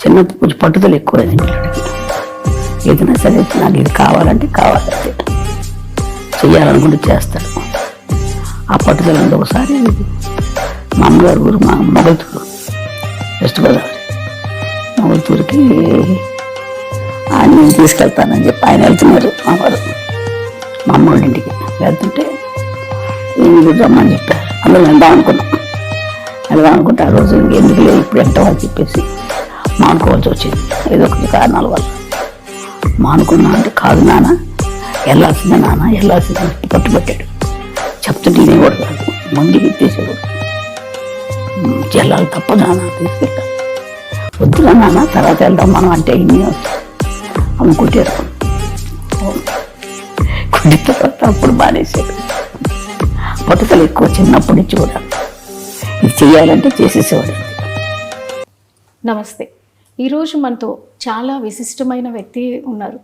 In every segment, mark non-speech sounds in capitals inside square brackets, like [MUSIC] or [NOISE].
చిన్న కొంచెం పట్టుదల ఎక్కువ ఏదైనా సరే నాకు ఇది కావాలంటే కావాలంటే చేయాలనుకుంటే చేస్తాడు. ఆ పట్టుదల ఉంది ఒకసారి మా అమ్మగారు ఊరు మా మొగల్తూరు వెస్ట్ గోదావరి. మొగల్తూరుకి ఆయన నేను తీసుకెళ్తానని చెప్పి ఆయన వెళ్తున్నారు మా వారు. మా అమ్మ వాళ్ళ ఇంటికి. వెళ్తుంటే ఈయన రమ్మని చెప్పారు. అందులో వెళ్దాం అనుకున్నాం. వెళ్దాం అనుకుంటే ఆ రోజు ఎందుకు లేదు ఇప్పుడు ఎంత వాళ్ళు చెప్పేసి మానుకోవాల్సి వచ్చింది. ఏదో కొన్ని కారణాల వల్ల. మానుకున్నా అంటే కాదు నాన్న. వెళ్ళాల్సిందే నాన్న. వెళ్ళాల్సిందే పట్టుబట్టాడు. చెప్తుంటే కూడా కాదు? మండికి ఎత్తేసేవాడు వెళ్ళాలి తప్ప నాన్న తీసుకెళ్ళాలి వద్దురా నాన్న తర్వాత వెళ్దాం మనం అంటే ఇన్ని అమ్మ కొట్టారు. కొట్టిన తర్వాత అప్పుడు మానేశాడు పట్టుదల ఎక్కువ చిన్నప్పటి నుంచి కూడా. ఇది చేయాలంటే చేసేసేవాడు. నమస్తే. ఈరోజు మనతో చాలా విశిష్టమైన వ్యక్తి ఉన్నారు.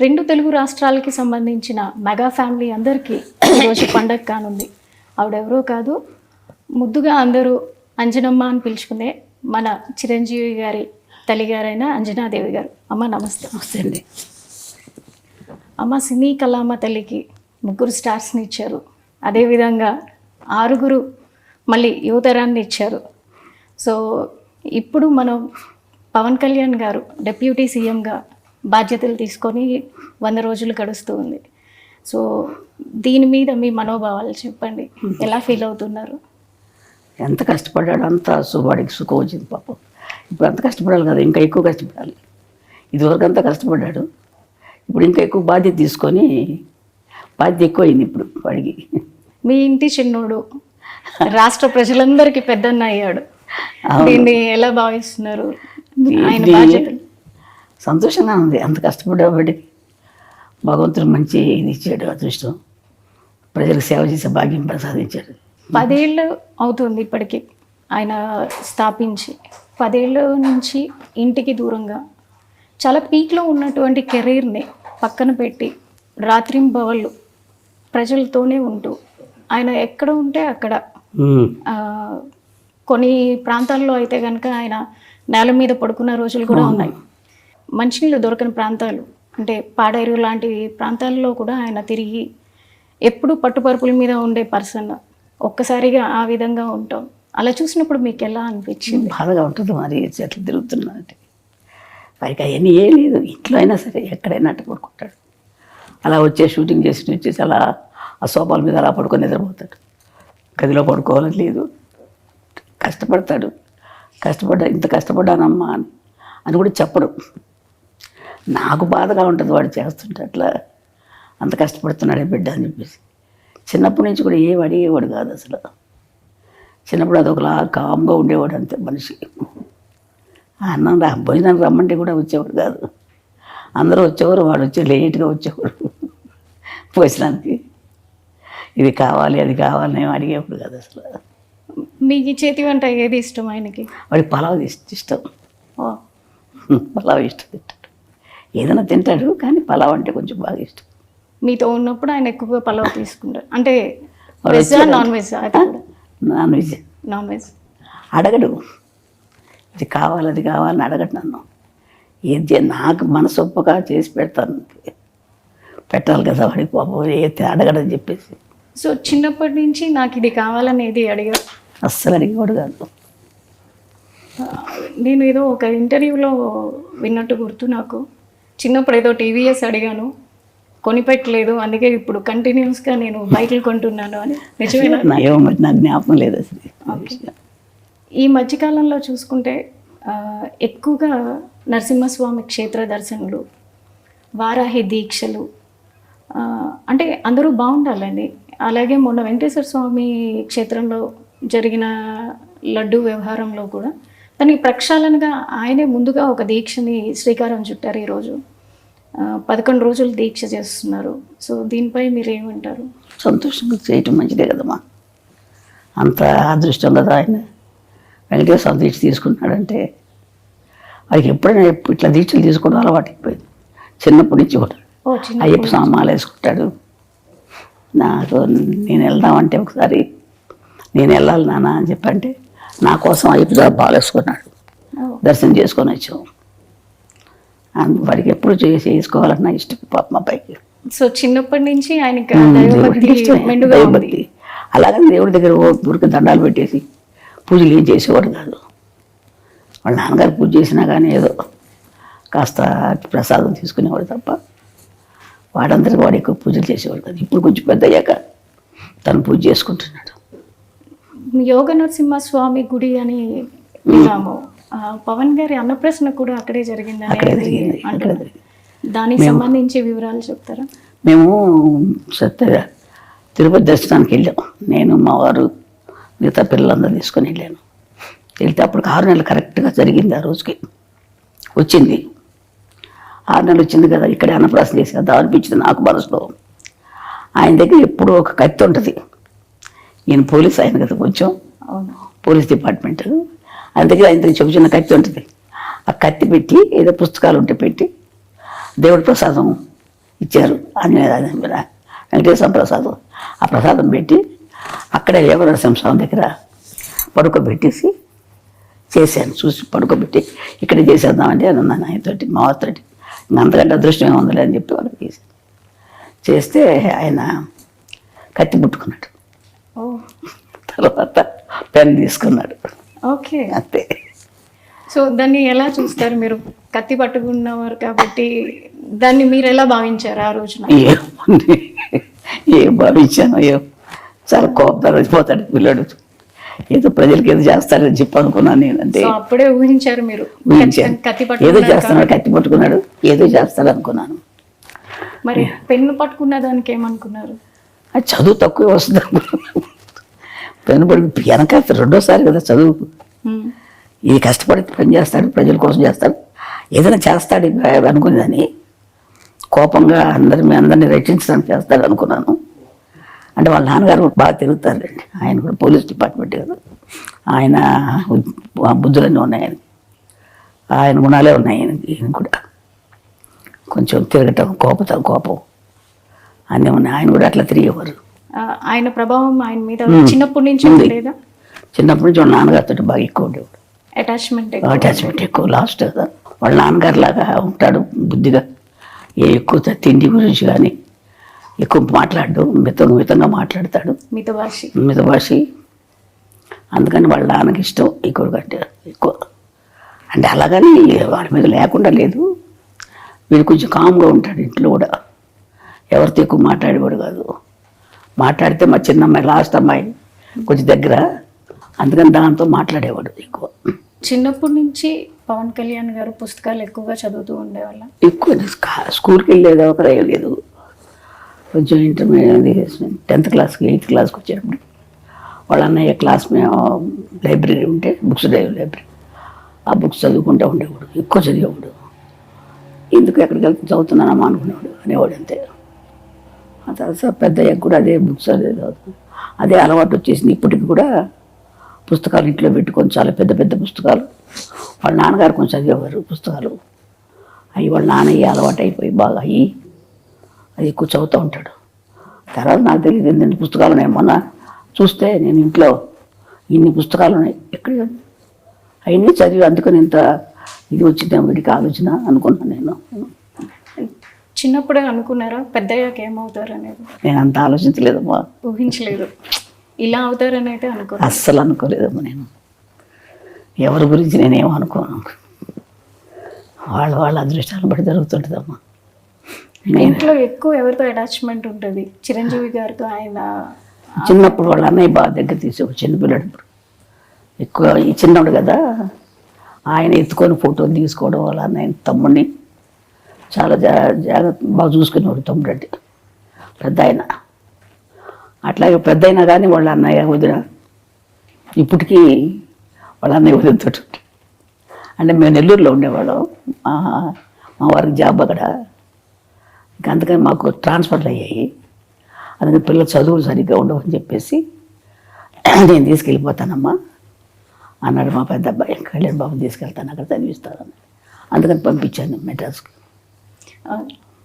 రెండు తెలుగు రాష్ట్రాలకి సంబంధించిన మెగా ఫ్యామిలీ అందరికీ ఈరోజు పండగ కానుంది. ఆవిడెవరో కాదు ముద్దుగా అందరూ అంజనమ్మ అని పిలుచుకునే మన చిరంజీవి గారి తల్లిగారైన అంజనాదేవి గారు. అమ్మ నమస్తే. నమస్తే అండి. అమ్మ సినీ కళామ తల్లికి ముగ్గురు స్టార్స్ని ఇచ్చారు. అదేవిధంగా ఆరుగురు మళ్ళీ యువతరాన్ని ఇచ్చారు. సో ఇప్పుడు మనం పవన్ కళ్యాణ్ గారు డెప్యూటీ సీఎంగా బాధ్యతలు తీసుకొని వంద రోజులు గడుస్తూ ఉంది. సో దీని మీద మీ మనోభావాలు చెప్పండి. ఎలా ఫీల్ అవుతున్నారు? ఎంత కష్టపడ్డాడు అంత సువాడికి సుఖం వచ్చింది పాపం. ఇప్పుడు అంత కష్టపడాలి కదా ఇంకా ఎక్కువ కష్టపడాలి. ఇదివరకు అంతా కష్టపడ్డాడు. ఇప్పుడు ఇంకా ఎక్కువ బాధ్యత తీసుకొని బాధ్యత ఎక్కువ అయింది ఇప్పుడు వాడికి. మీ ఇంటి చిన్నోడు రాష్ట్ర ప్రజలందరికీ పెద్దన్న అయ్యాడు. దీన్ని ఎలా భావిస్తున్నారు? సంతోషంగా ఉంది. అంత కష్టపడేవాడికి భగవంతుడు మంచి ఇది ఇచ్చాడు అదృష్టం. ప్రజలకు సేవ చేసే భాగ్యం ప్రసాదించాడు. పదేళ్ళు అవుతుంది ఇప్పటికి ఆయన స్థాపించి. పదేళ్ళ నుంచి ఇంటికి దూరంగా. చాలా పీక్లో ఉన్నటువంటి కెరీర్ని పక్కన పెట్టి రాత్రింబవళ్ళు ప్రజలతోనే ఉంటూ. ఆయన ఎక్కడ ఉంటే అక్కడ. కొన్ని ప్రాంతాల్లో అయితే కనుక ఆయన నేల మీద పడుకున్న రోజులు కూడా ఉన్నాయి. మంచినీళ్ళు దొరకని ప్రాంతాలు అంటే పాడేరు లాంటి ప్రాంతాల్లో కూడా ఆయన తిరిగి ఎప్పుడు పట్టుపరుపుల మీద ఉండే పర్సన్. ఒక్కసారిగా ఆ విధంగా ఉంటాం. అలా చూసినప్పుడు మీకు ఎలా అనిపించింది? బాధగా ఉంటుంది మరి చెట్లు తిరుగుతున్నానంటే వారికి అవన్నీ ఏం లేదు ఇంట్లో అయినా సరే ఎక్కడైనా అట్ట పడుకుంటాడు. అలా వచ్చే షూటింగ్ చేసి వచ్చేసి అలా ఆ సోఫాల మీద అలా పడుకొని నిద్రపోతాడు. గదిలో పడుకోవాలని లేదు. కష్టపడతాడు. కష్టపడ్డా ఇంత కష్టపడ్డానమ్మా అని అని కూడా చెప్పడు. నాకు బాధగా ఉంటుంది వాడు చేస్తుంటే అట్లా. అంత కష్టపడుతున్నాడే బిడ్డ అని చెప్పేసి. చిన్నప్పటి నుంచి కూడా ఏం అడిగేవాడు కాదు అసలు. చిన్నప్పుడు అదొకలా కామ్గా ఉండేవాడు అంతే మనిషి. అన్నం రా భోజనం రమ్మంటే కూడా వచ్చేవాడు కాదు. అందరూ వచ్చేవారు వాడు వచ్చే లేట్గా వచ్చేవాడు భోజనానికి. ఇది కావాలి అది కావాలి నేను అడిగేవాడు కాదు అసలు. మీకు చేతి వంట ఏది ఇష్టం ఆయనకి? వాడికి పలావ్ ఇష్ట- ఇష్టం. ఓ, పలావ్ ఇష్టం తింటాడు. ఏదైనా తింటాడు కానీ పలావ్ అంటే కొంచెం బాగా ఇష్టం. మీతో ఉన్నప్పుడు ఆయన ఎక్కువగా పలావ్ తీసుకుంటారు. అంటే వాడు veg. Non veg non veg. Non veg. అడగడు. ఇది కావాలి అది కావాలని అడగడు నన్ను. ఏది చే- నాకు మనసు ఒప్పగా చేసి పెడతాను. పెట్టాలి కదా వాడికి పాపం. ఏది అడగడని చెప్పేసి. సో చిన్నప్పటి నుంచి నాకు ఇది కావాలనేది అడిగారు? అస్సలు అడిగేవాడు కాదు నేను ఏదో ఒక ఇంటర్వ్యూలో విన్నట్టు గుర్తు నాకు. చిన్నప్పుడు ఏదో టీవీఎస్ అడిగాను. కొనిపెట్టలేదు. అందుకే ఇప్పుడు కంటిన్యూస్గా నేను బైకులు కొంటున్నాను అని. నిజమేనా? నా జ్ఞాపకం లేదు అసలు. ఈ మధ్యకాలంలో చూసుకుంటే ఎక్కువగా నరసింహస్వామి క్షేత్ర దర్శనలు వారాహి దీక్షలు అంటే అందరూ బాగుండాలండి. అలాగే మొన్న వెంకటేశ్వర స్వామి క్షేత్రంలో జరిగిన లడ్డు వ్యవహారంలో కూడా దానికి ప్రక్షాళనగా ఆయనే ముందుగా ఒక దీక్షని శ్రీకారం చుట్టారు ఈరోజు. పదకొండు రోజులు దీక్ష చేస్తున్నారు. సో దీనిపై మీరు ఏమంటారు సంతోషంగా చేయటం మంచిదే కదమ్మా. అంత అదృష్టం కదా ఆయన. వెంకటేశ్వర దీక్ష తీసుకున్నాడంటే వాడికి ఎప్పుడైనా ఎప్పుడు ఇట్లా దీక్షలు తీసుకోవడం అలవాటు అయిపోయింది. చిన్నప్పటి నుంచి కూడా. అయ్యప్ప సామాలు వేసుకుంటాడు. నాకు నేను వెళ్దామంటే ఒకసారి నేను వెళ్ళాలి నాన్న అని చెప్పంటే నా కోసం అయ్యప్ప ఓ. దర్శనం చేసుకొని వచ్చాం. అందు వాడికి ఎప్పుడు చేసి చేసుకోవాలన్న ఇష్టం పాప మా పైకి సో చిన్నప్పటి నుంచి ఆయనకి దైవభక్తి. అలాగని దేవుడి దగ్గర ఓ ఊరికి దండాలు పెట్టేసి పూజలు ఏం చేసేవాడు కాదు. వాళ్ళ నాన్నగారు పూజ చేసినా కానీ ఏదో కాస్త ప్రసాదం తీసుకునేవాడు తప్ప వాడందరికీ వాడు ఎక్కువ పూజలు చేసేవాడు కాదు. ఇప్పుడు కొంచెం పెద్ద అయ్యాక తను పూజ చేసుకుంటున్నాడు. యోగ నరసింహస్వామి గుడి అని విన్నాము. పవన్ గారి అన్నప్రశ్న కూడా అక్కడే జరిగింది అక్కడే అనేది దానికి సంబంధించి వివరాలు చెప్తారా? మేము సత్య తిరుపతి దర్శనానికి వెళ్ళాం. నేను మా వారు మిగతా పిల్లలందరూ తీసుకొని వెళ్ళాను. వెళ్తే అప్పుడు ఆరు నెలలు కరెక్ట్గా జరిగింది ఆ రోజుకి. వచ్చింది. ఆరు నెలలు వచ్చింది కదా ఇక్కడే అన్నప్రాసం చేసేద్దాం అనిపించింది నాకు మనసులో. ఆయన దగ్గర ఎప్పుడూ ఒక కత్తి ఉంటుంది. ఈయన పోలీస్ ఆయన కదా కొంచెం. అవును. Police department. ఆయన దగ్గర ఆయన చిన్న కత్తి ఉంటుంది. ఆ కత్తి పెట్టి ఏదో పుస్తకాలు ఉంటే పెట్టి దేవుడి ప్రసాదం ఇచ్చారు. ఆంజనేయ వెంకటేశ్వర ప్రసాదం. ఆ ప్రసాదం పెట్టి అక్కడే యోగనరసింహ స్వామి దగ్గర పడుకోబెట్టేసి చేశాను. చూసి పడుకోబెట్టి ఇక్కడ చేసేద్దామంటే అని అన్నాను ఆయనతోటి మా వారితోటి. అంతకంటే అదృష్టం ఏముందిలే అని చెప్పి వాళ్ళకి చేశాను. చేస్తే ఆయన కత్తి పుట్టుకున్నాడు తర్వాత పెన్ తీసుకున్నాడు. ఓకే. అంతే. సో దాన్ని ఎలా చూస్తారు మీరు? కత్తి పట్టుకున్నవారు కాబట్టి దాన్ని మీరు ఎలా భావించారు ఆ రోజున? ఏముంది? ఏం భావించాను ఏం? చాలా కోపం వచ్చిపోతాడు పిల్లడు. ఏదో ప్రజలకి ఏదో చేస్తాడని చెప్పి అనుకున్నాను నేను అంతే. సో అప్పుడే ఊహించారు మీరు. ఊహించాను ఏదో చేస్తున్నాడు కత్తి పట్టుకున్నాడు ఏదో చేస్తాడు అనుకున్నాను మరి పెన్ను పట్టుకున్న దానికి ఏమనుకున్నారు? అది చదువు తక్కువ వస్తుంది. పడి వెనక రెండోసారి కదా చదువు. ఉమ్. ఈ కష్టపడి పని చేస్తాడు ప్రజల కోసం చేస్తాడు. ఏదైనా చేస్తాడు అనుకునేదని కోపంగా అందరి మీ అందరినీ రక్షించడానికి చేస్తాడు అనుకున్నాను. అంటే వాళ్ళ నాన్నగారు బాగా తిరుగుతారండి ఆయన కూడా పోలీస్ డిపార్ట్మెంట్ కదా. ఆయన బుద్ధులన్నీ ఉన్నాయి ఆయన గుణాలే ఉన్నాయి ఆయనకి ఈయన కూడా. కొంచెం తిరగటం కోపతం కోపం. అన్నీ ఉన్నాయి. ఆయన కూడా అట్లా తిరిగేవారు. ఆయన ప్రభావం ఆయన మీద. చిన్నప్పటి నుంచి. లేదా? చిన్నప్పటి నుంచి వాళ్ళ నాన్నగారితో బాగా ఎక్కువ ఉండేవాడు. అటాచ్మెంట్ అటాచ్మెంట్ ఎక్కువ లాస్ట్ కదా. వాళ్ళ నాన్నగారు లాగా ఉంటాడు బుద్ధిగా. ఏ ఎక్కువ తిండి గురించి కానీ ఎక్కువ మాట్లాడు మిత మితంగా మాట్లాడతాడు. మిత భాష మిత భాష అందుకని వాళ్ళ నాన్నకి ఇష్టం ఎక్కువ కంటే ఎక్కువ. అంటే అలాగని వాడి మీద లేకుండా లేదు. వీడు కొంచెం కామ్గా ఉంటాడు ఇంట్లో కూడా. ఎవరితో ఎక్కువ మాట్లాడేవాడు కాదు. మాట్లాడితే మా చిన్న అమ్మాయి లాస్ట్ అమ్మాయి కొంచెం దగ్గర. అందుకని దాంతో మాట్లాడేవాడు ఎక్కువ. చిన్నప్పటి నుంచి పవన్ కళ్యాణ్ గారు పుస్తకాలు ఎక్కువగా చదువుతూ ఉండేవాళ్ళ? ఎక్కువ స్కా- స్కూల్కి వెళ్ళేది ఒక లేదు. కొంచెం ఇంటర్మీడియట్ టెన్త్ క్లాస్కి ఎయిత్ క్లాస్కి వచ్చేటప్పుడు. వాళ్ళ అన్నయ్య క్లాస్ మేము లైబ్రరీ ఉంటే బుక్స్ లైబ్రరీ ఆ బుక్స్ చదువుకుంటూ ఉండేవాడు. ఎక్కువ చదివేవాడు. ఎందుకు ఎక్కడికి వెళ్తే చదువుతున్నానమ్మా అనుకునేవాడు అనేవాడు అంతే. ఆ తర్వాత పెద్ద కూడా అదే బుక్స్ అదే అదే అలవాటు వచ్చేసింది. ఇప్పటికి కూడా పుస్తకాలు ఇంట్లో పెట్టుకొని చాలా పెద్ద పెద్ద పుస్తకాలు. వాళ్ళ నాన్నగారు కొంచెం చదివేవారు పుస్తకాలు. అవి వాళ్ళ నాన్నయ్య అలవాటు అయిపోయి బాగా అయ్యి అది ఎక్కువ చదువుతూ ఉంటాడు. తర్వాత నాకు తెలియదు ఎన్ని పుస్తకాలు ఉన్నాయి. మొన్న చూస్తే నేను ఇంట్లో ఇన్ని పుస్తకాలు ఉన్నాయి. ఎక్కడ? అవన్నీ చదివి అందుకని ఇంత ఇది వచ్చిందేమో వీడికి ఆలోచన అనుకున్నాను నేను. చిన్నప్పుడే అనుకున్నారా పెద్దయ్యాక ఏమవుతారు అనేది? నేను అంత ఆలోచించలేదమ్మా. ఊహించలేదు. ఇలా అవుతారని అయితే అనుకో అస్సలు అనుకోలేదమ్మా నేను. ఎవరి గురించి నేనేం అనుకోను? వాళ్ళ వాళ్ళ అదృష్టాలను బట్టి జరుగుతుంటుందమ్మా. ఇంట్లో ఎక్కువ ఎవరితో అటాచ్మెంట్ ఉంటుంది? చిరంజీవి గారితో ఆయన చిన్నప్పుడు వాళ్ళ అన్నయ్య బాగా దగ్గర తీసేవాడు చిన్నపిల్లడు ఇప్పుడు. ఎక్కువ ఈ చిన్నోడు కదా. ఆయన ఎత్తుకొని ఫోటోలు తీసుకోవడం వాళ్ళ అన్నయ్య తమ్ముడిని చాలా జా జాగ్రత్త బాగా చూసుకునేవాడు తమ్ముడు పెద్ద ఆయన అట్లాగే పెద్ద అయినా కానీ వాళ్ళ అన్నయ్య వదిన. ఇప్పటికీ వాళ్ళ అన్నయ్య వదినతో అంటే మేము నెల్లూరులో ఉండేవాళ్ళం. మా మా వారికి జాబ్ అక్కడ. ఇంకా అందుకని మాకు ట్రాన్స్ఫర్లు అయ్యాయి. అందుకని పిల్లల చదువులు సరిగ్గా ఉండవని చెప్పేసి నేను తీసుకెళ్ళిపోతానమ్మా అన్నాడు మా పెద్ద అబ్బాయి. కళ్యాణ్ బాబు తీసుకెళ్తాను అక్కడ చదివిస్తాను అందుకని పంపించాను మెడ్రాస్కి.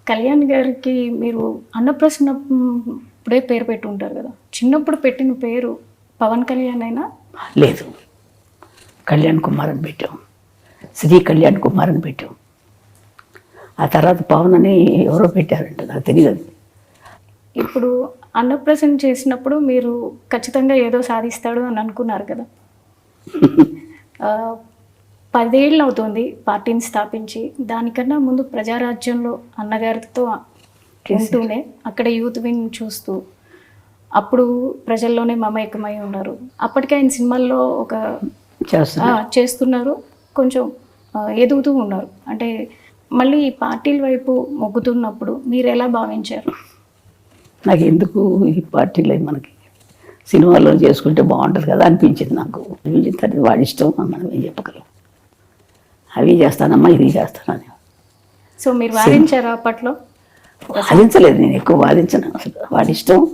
కళ్యాణ్ గారికి మీరు అన్నప్రసన్న ఇప్పుడే పేరు పెట్టి ఉంటారు కదా. చిన్నప్పుడు పెట్టిన పేరు పవన్ కళ్యాణ్ అయినా? లేదు. కళ్యాణ్ కుమార్ అని పెట్టాం. శ్రీ కళ్యాణ్ కుమార్ అని పెట్టాం. ఆ తర్వాత పవన్ అని ఎవరో పెట్టారంట నాకు తెలియదు. ఇప్పుడు అన్నప్రసన్న చేసినప్పుడు మీరు ఖచ్చితంగా ఏదో సాధిస్తాడు అని అనుకున్నారు కదా. [LAUGHS] పదేళ్ళు అవుతుంది పార్టీని స్థాపించి. దానికన్నా ముందు ప్రజారాజ్యంలో అన్నగారితో ఉంటూనే అక్కడ యూత్ వింగ్ చూస్తూ అప్పుడు ప్రజల్లోనే మమేకమై ఉన్నారు. అప్పటికే ఆయన సినిమాల్లో ఒక చేస్తున్నారు. కొంచెం ఎదుగుతూ ఉన్నారు. అంటే మళ్ళీ ఈ పార్టీల వైపు మొగ్గుతున్నప్పుడు మీరు ఎలా భావించారు? నాకు ఎందుకు ఈ పార్టీలో మనకి? సినిమాలో చేసుకుంటే బాగుంటుంది కదా అనిపించింది నాకు. అనిపించిన తర్వాత వాడి ఇష్టం మనం ఏం చెప్పగలం? అవి చేస్తానమ్మా ఇది చేస్తానని. సో మీరు వాదించారా అప్పట్లో? వాదించలేదు నేను ఎక్కువ వాదించను. అసలు వాడి ఇష్టం.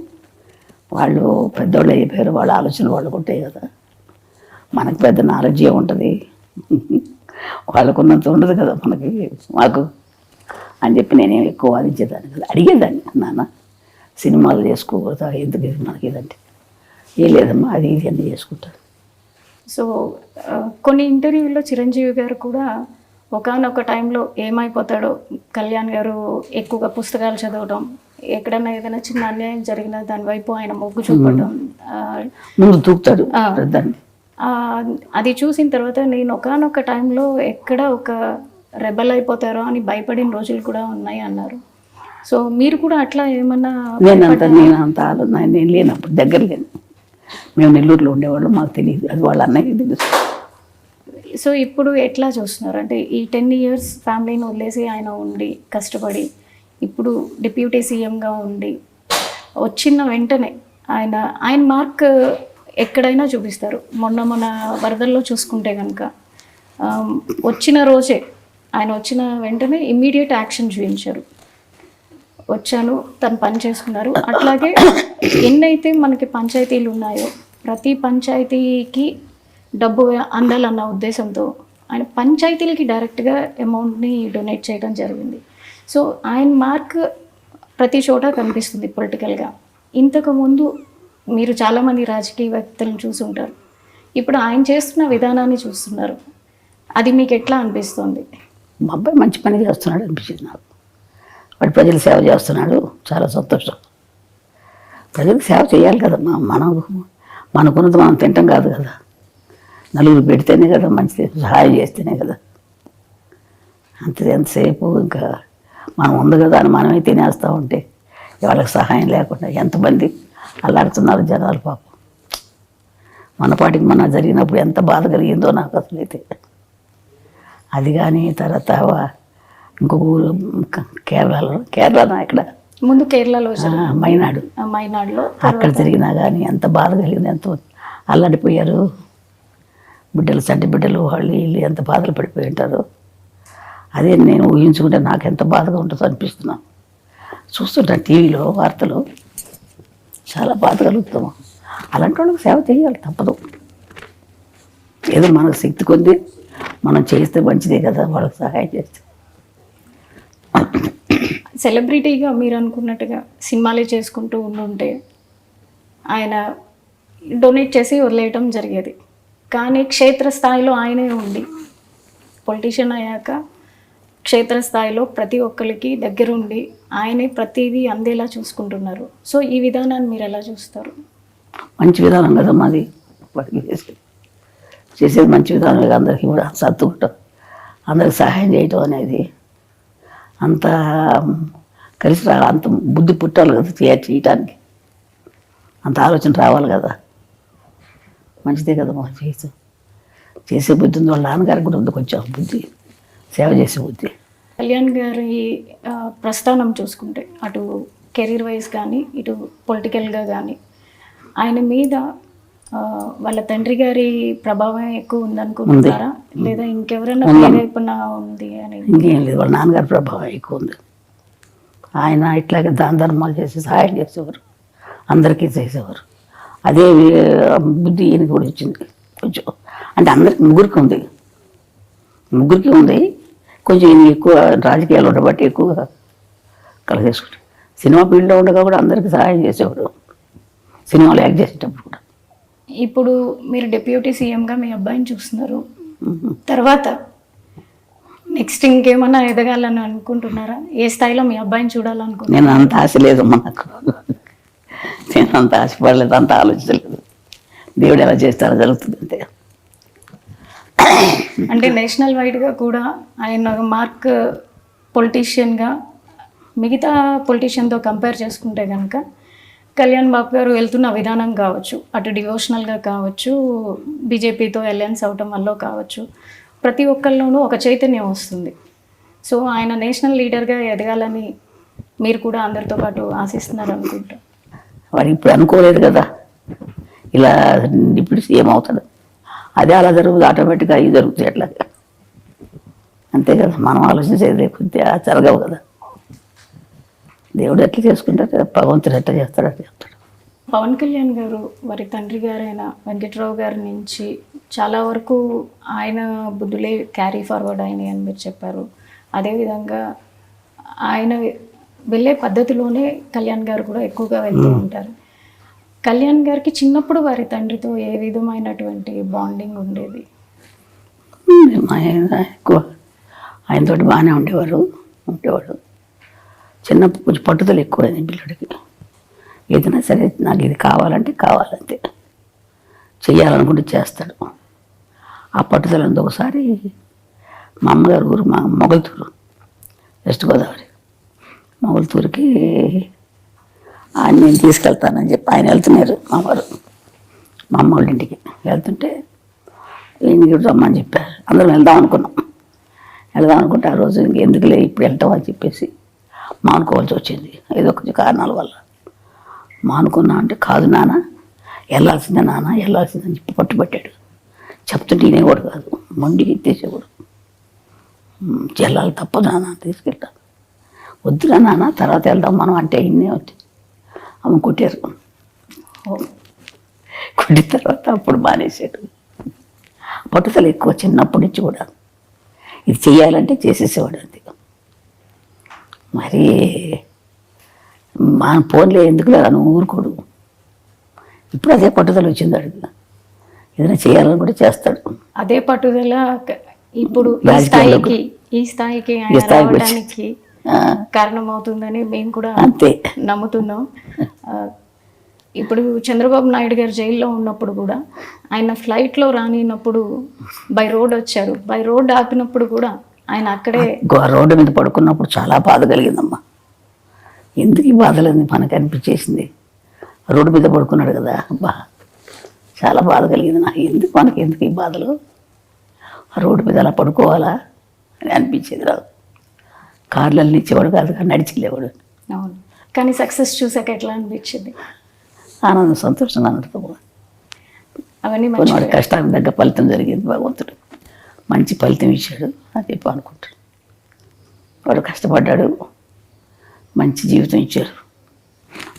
వాళ్ళు పెద్దోళ్ళు అయిపోయారు వాళ్ళ ఆలోచనలు వాళ్ళకు ఉంటాయి కదా. మనకు పెద్ద నాలెడ్జ్ ఉంటుంది. వాళ్ళకున్నంత ఉండదు కదా మనకి. మాకు అని చెప్పి నేనేం ఎక్కువ వాదించేదాన్ని కదా. అడిగేదాన్ని నాన్న సినిమాలు చేసుకోకూడదా? ఎందుకు? ఇది మనకి ఇదంటే. ఏం లేదమ్మా అది ఇది అన్నీ చేసుకుంటారు సో కొన్ని ఇంటర్వ్యూల్లో చిరంజీవి గారు కూడా ఒకనొక టైంలో ఏమైపోతాడో కళ్యాణ్ గారు ఎక్కువగా పుస్తకాలు చదవడం ఎక్కడైనా ఏదైనా చిన్న అన్యాయం జరిగినా దాని వైపు ఆయన మొగ్గు చూపడం ముందు తూకుతాడు అది చూసిన తర్వాత నేను ఒకనొక టైంలో ఎక్కడ ఒక రెబల్ అయిపోతారో అని భయపడిన రోజులు కూడా ఉన్నాయి అన్నారు. సో మీరు కూడా అట్లా ఏమన్నా నేను అంత నేను అంత నేను లేనప్పుడు దగ్గర లేను. మేము నెల్లూరులో ఉండేవాళ్ళం మాకు తెలియదు. అది వాళ్ళ అన్నయ్య తెలుసు. సో ఇప్పుడు ఎట్లా చూస్తున్నారు? అంటే ఈ టెన్ ఇయర్స్ ఫ్యామిలీని వదిలేసి ఆయన ఉండి కష్టపడి ఇప్పుడు డిప్యూటీ సీఎంగా ఉండి వచ్చిన వెంటనే ఆయన ఆయన మార్క్ ఎక్కడైనా చూపిస్తారు. మొన్న మన వరదల్లో చూసుకుంటే కనుక వచ్చిన రోజే ఆయన వచ్చిన వెంటనే ఇమ్మీడియట్ యాక్షన్ చూపించారు. వచ్చాను తను పని చేసుకున్నారు అట్లాగే ఎన్నైతే మనకి పంచాయతీలు ఉన్నాయో ప్రతి పంచాయతీకి డబ్బు అందాలన్న ఉద్దేశంతో ఆయన పంచాయతీలకి డైరెక్ట్గా అమౌంట్ని డొనేట్ చేయడం జరిగింది. సో ఆయన మార్క్ ప్రతి చోట కనిపిస్తుంది పొలిటికల్గా ఇంతకుముందు మీరు చాలామంది రాజకీయ వ్యక్తులను చూసి ఉంటారు. ఇప్పుడు ఆయన చేస్తున్న విధానాన్ని చూస్తున్నారు. అది మీకు ఎట్లా అనిపిస్తుంది? మా అబ్బాయి మంచి పని చేస్తున్నాడు అనిపించింది నాకు. వాడు ప్రజలు సేవ చేస్తున్నాడు. చాలా సంతోషం. ప్రజలకు సేవ చేయాలి కదా మనం మనకున్నది మనం తింటాం కాదు కదా. నలుగురు పెడితేనే కదా మంచిది. సహాయం చేస్తేనే కదా. అంతే ఎంతసేపు ఇంకా మనం ఉంది కదా అని మనమే తినేస్తూ ఉంటే వాళ్ళకి సహాయం లేకుండా ఎంతమంది అల్లాడుతున్నారు జనాలు పాపం. మన పాటికి మన జరిగినప్పుడు ఎంత బాధ కలిగిందో నాకు అసలు అయితే అది కానీ తర్వాత ఇంకొక ఊరు కేరళలో కేరళనా ఇక్కడ. ముందు కేరళలో మైనాడు. మైనాడులో. అక్కడ జరిగినా కానీ ఎంత బాధ కలిగింది ఎంత అల్లాడిపోయారు బిడ్డలు చంటి బిడ్డలు వాళ్ళు వీళ్ళు ఎంత బాధలు పడిపోయి ఉంటారు. అదే నేను ఊహించుకుంటే నాకు ఎంత బాధగా ఉంటుందో అనిపిస్తున్నాను చూస్తుంటాను టీవీలో వార్తలు. చాలా బాధ కలుగుతాము. అలాంటి వాళ్ళకి సేవ చేయాలి తప్పదు. ఏదో మనకు శక్తి కొద్ది మనం చేస్తే మంచిదే కదా వాళ్ళకి సహాయం చేస్తే. సెలబ్రిటీగా మీరు అనుకున్నట్టుగా సినిమాలే చేసుకుంటూ ఉండుంటే ఆయన డొనేట్ చేసి వదిలేయటం జరిగేది. కానీ క్షేత్రస్థాయిలో ఆయనే ఉండి పొలిటీషియన్ అయ్యాక క్షేత్రస్థాయిలో ప్రతి ఒక్కరికి దగ్గరుండి ఆయనే ప్రతిదీ అందేలా చూసుకుంటున్నారు. సో ఈ విధానాన్ని మీరు ఎలా చూస్తారు? మంచి విధానం కదా మాది. చేసేది మంచి విధానం అందరికీ కూడా సర్దుకుంటాం. అందరికి సహాయం చేయటం అనేది అంత కలిసి రా అంత బుద్ధి పుట్టాలి కదా చేయ చేయటానికి అంత ఆలోచన రావాలి కదా. మంచిదే కదా మనం చేసి. చేసే బుద్ధి ఉంది. వాళ్ళ నాన్నగారికి కూడా ఉంది కొంచెం బుద్ధి సేవ చేసే బుద్ధి. కళ్యాణ్ గారి ప్రస్థానం చూసుకుంటే అటు కెరీర్ వైజ్ కానీ ఇటు పొలిటికల్గా కానీ ఆయన మీద వాళ్ళ తండ్రి గారి ప్రభావం ఎక్కువ ఉందనుకుంటున్నారా లేదా ఇంకెవరైనా ఉంది. అని ఇంకేం లేదు వాళ్ళ నాన్నగారి ప్రభావం ఎక్కువ ఉంది. ఆయన ఇట్లాగే దాన ధర్మాలు చేసి సహాయం చేసేవారు. అందరికీ చేసేవారు. అదే బుద్ధి ఈయనకి కూడా వచ్చింది. కొంచెం అంటే అందరికి ముగ్గురికి ఉంది. ముగ్గురికి ఉంది. కొంచెం ఈయన ఎక్కువ రాజకీయాలు ఉండబట్టి ఎక్కువగా కలిగేసుకుంటాడు సినిమా ఫీల్డ్లో ఉండగా కూడా అందరికీ సహాయం చేసేవాడు సినిమాలో యాక్ట్ చేసేటప్పుడు కూడా. ఇప్పుడు మీరు డిప్యూటీ సీఎంగా మీ అబ్బాయిని చూస్తున్నారు. తర్వాత నెక్స్ట్ ఇంకేమన్నా ఎదగాలని అనుకుంటున్నారా? ఏ స్థాయిలో మీ అబ్బాయిని చూడాలనుకుంటున్నారు? నేను అంత ఆశ లేదు నాకు. నేను అంత ఆశపడలేదు అంత ఆలోచించలేదు. దేవుడు ఎలా చేస్తారో జరుగుతుంది అంతే. అంటే నేషనల్ వైడ్గా కూడా ఆయన మార్క్ పొలిటీషియన్గా మిగతా పొలిటీషియన్తో కంపేర్ చేసుకుంటే కనుక కళ్యాణ్ బాబు గారు వెళ్తున్న విధానం కావచ్చు అటు డివోషనల్గా కావచ్చు బీజేపీతో అలయన్స్ అవటం వల్ల కావచ్చు ప్రతి ఒక్కళ్ళలోనూ ఒక చైతన్యం వస్తుంది. సో ఆయన నేషనల్ లీడర్గా ఎదగాలని మీరు కూడా అందరితో పాటు ఆశిస్తున్నారు అనుకుంటా. వాడు ఇప్పుడు అనుకోలేదు కదా. ఇలా ఇప్పుడు సీఎం అవుతాడు. అదే అలా జరుగుతుంది ఆటోమేటిక్గా అవి జరుగుతాయి అట్లా అంతే కదా మనం ఆలోచించేది కొద్దిగా జరగవు కదా. దేవుడు ఎట్లా చేసుకుంటాడు భగవంతుడు ఎట్లా చేస్తాడు అట్లా చెప్తాడు పవన్ కళ్యాణ్ గారు వారి తండ్రి గారైన వెంకట్రావు గారి నుంచి చాలా వరకు ఆయన బుద్ధులే క్యారీ ఫార్వర్డ్ అయినాయి అని మీరు చెప్పారు. అదేవిధంగా ఆయన వెళ్ళే పద్ధతిలోనే కళ్యాణ్ గారు కూడా ఎక్కువగా వెళ్తూ ఉంటారు. కళ్యాణ్ గారికి చిన్నప్పుడు వారి తండ్రితో ఏ విధమైనటువంటి బాండింగ్ ఉండేది? ఆయన ఎక్కువ. ఆయనతోటి బాగానే ఉండేవారు ఉండేవాడు. చిన్న కొంచెం పట్టుదల ఎక్కువ పిల్లడికి. ఏదైనా సరే నాకు ఇది కావాలంటే కావాలంతే. చేయాలనుకుంటే చేస్తాడు. ఆ పట్టుదల ఒకసారి మా అమ్మగారు ఊరు మా మొగల్తూరు వెస్ట్ గోదావరి. మొగల్తూరుకి ఆయన నేను తీసుకెళ్తానని చెప్పి ఆయన వెళ్తున్నారు మా వారు మా అమ్మ వాళ్ళ ఇంటికి. వెళ్తుంటే ఈయనకి రమ్మని చెప్పారు. అందరం వెళ్దాం అనుకున్నాం. వెళ్దాం అనుకుంటే ఆ రోజు ఇంక ఎందుకులే ఇప్పుడు వెళ్తాం అని చెప్పేసి మానుకోవాల్సి వచ్చింది. ఏదో కొంచెం కారణాల వల్ల. మానుకున్నా అంటే కాదు నాన్న వెళ్ళాల్సిందే నాన్న వెళ్ళాల్సిందని చెప్పి పట్టుబట్టాడు చెప్తుంటే వినేవాడు కాదు మొండి ఎత్తేసేవాడు. చెల్లాలి వెళ్ళాలి తప్పదు నాన్న తీసుకెళ్తాను వద్దురా నాన్న తర్వాత వెళ్దాం మనం అంటే ఇన్నే వచ్చి అమ్మ కొట్టారు కొట్టిన తర్వాత అప్పుడు మానేసాడు పట్టుదల ఎక్కువ చిన్నప్పటి నుంచి కూడా. ఇది చేయాలంటే చేసేసేవాడు అంతే. మరి మా ఫోన్లో ఎందుకు అని ఊరుకోడు. ఇప్పుడు అదే పట్టుదల వచ్చింది అడుగు ఏదైనా చేయాలని కూడా చేస్తాడు. అదే పట్టుదల ఇప్పుడు ఈ స్థాయికి ఈ స్థాయికి రావడానికి కారణమవుతుందని మేము కూడా అంతే. నమ్ముతున్నాం. ఇప్పుడు చంద్రబాబు నాయుడు గారు జైల్లో ఉన్నప్పుడు కూడా ఆయన ఫ్లైట్లో రానినప్పుడు బై రోడ్ వచ్చారు. బై రోడ్ ఆపినప్పుడు కూడా ఆయన అక్కడే రోడ్డు మీద పడుకున్నప్పుడు చాలా బాధ కలిగిందమ్మా. ఎందుకు ఈ బాధలని మనకు అనిపించేసింది? రోడ్డు మీద పడుకున్నాడు కదా బా చాలా బాధ కలిగింది నాకు. ఎందుకు మనకి ఎందుకు ఈ బాధలు? రోడ్డు మీద అలా పడుకోవాలా అని అనిపించేది రాదు. కార్లలో ఇచ్చేవాడు కాదు కానీ నడిచిలేవాడు అవును. కానీ సక్సెస్ చూసాక ఎట్లా అనిపించింది? ఆనందం సంతోషంగా అన్నట్టు అవన్నీ వాడి కష్టానికి తగ్గ ఫలితం జరిగింది భగవంతుడు. మంచి ఫలితం ఇచ్చాడు. అని చెప్పి అనుకుంటాడు. వాడు కష్టపడ్డాడు మంచి జీవితం ఇచ్చారు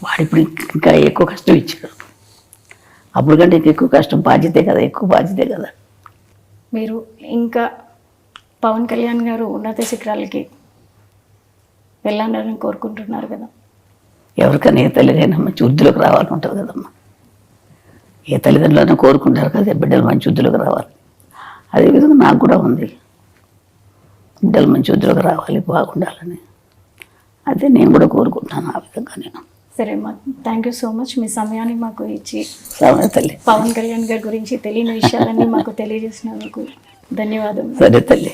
వాడు ఇప్పుడు ఇంకా ఎక్కువ కష్టం ఇచ్చాడు. అప్పుడు కంటే ఇంకా ఎక్కువ కష్టం బాధ్యతే కదా ఎక్కువ బాధ్యతే కదా. మీరు ఇంకా పవన్ కళ్యాణ్ గారు ఉన్నత శిఖరాలకి వెళ్ళాలని కోరుకుంటున్నారు కదా. ఎవరికైనా ఏ తల్లిదైనా మంచి వృద్ధిలోకి రావాలని ఉంటుంది కదమ్మా. ఏ తల్లిదండ్రులైనా కోరుకుంటారు కదా బిడ్డలు మంచి వృద్ధిలోకి రావాలి. అదేవిధంగా నాకు కూడా ఉంది. బిడ్డలు మంచి వృద్ధిలోకి రావాలి బాగుండాలని. అదే నేను కూడా కోరుకుంటున్నాను ఆ విధంగా నేను. సరే మా థ్యాంక్ యూ సో మచ్ మీ సమయాన్ని మాకు ఇచ్చి పవన్ కళ్యాణ్ గారి గురించి తెలియని విషయాలన్నీ మాకు తెలియజేసినందుకు ధన్యవాదాలు సరే తల్లి.